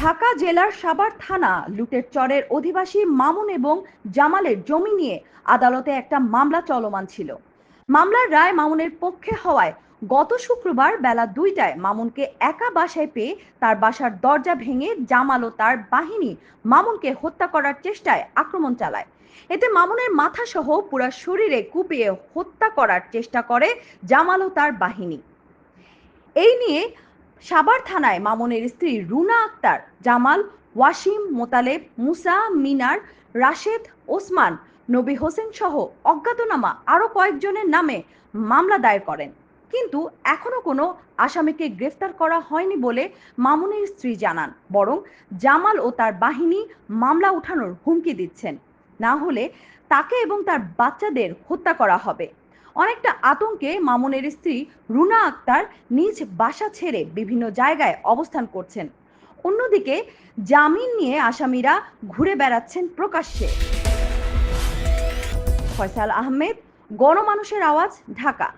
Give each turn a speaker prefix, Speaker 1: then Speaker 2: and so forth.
Speaker 1: ঢাকা জেলার সাবার থানা লুটের চরের অধিবাসী মামুন এবং জামালের জমি নিয়ে আদালতে একটা মামলা চলমান ছিল। মামলার রায় মামুনের পক্ষে হওয়ায় গত শুক্রবার বেলা দুইটায় মামুনকে একা বাসায় পেয়ে তার বাসার দরজা ভেঙে জামাল ও তার বাহিনী মামুনকে হত্যা করার চেষ্টায় আক্রমণ চালায়। এতে মামুনের মাথা সহ পুরা শরীরে কুপিয়ে হত্যা করার চেষ্টা করে জামাল ও তার বাহিনী। এই নিয়ে সাভার থানায় মামুনের স্ত্রী রুনা আক্তার, জামাল, ওয়াসিম, মোতালেব, মুসা, মিনার, রাশেদ, ওসমান, নবী হোসেন সহ অজ্ঞাতনামা আরও কয়েকজনের নামে মামলা দায়ের করেন। কিন্তু এখনও কোনো আসামিকে গ্রেফতার করা হয়নি বলে মামুনের স্ত্রী জানান, বরং জামাল ও তার বাহিনী মামলা উঠানোর হুমকি দিচ্ছেন। না হলে তাকে এবং তার বাচ্চাদের হত্যা করা হবে। অনেকটা আতঙ্কে মামুনের স্ত্রী রুনা আক্তার নিজ বাসা ছেড়ে বিভিন্ন জায়গায় অবস্থান করছেন। অন্যদিকে জামিন নিয়ে আসামিরা ঘুরে বেড়াচ্ছেন প্রকাশ্যে। ফয়সাল আহমেদ, গণমানুষের আওয়াজ, ঢাকা।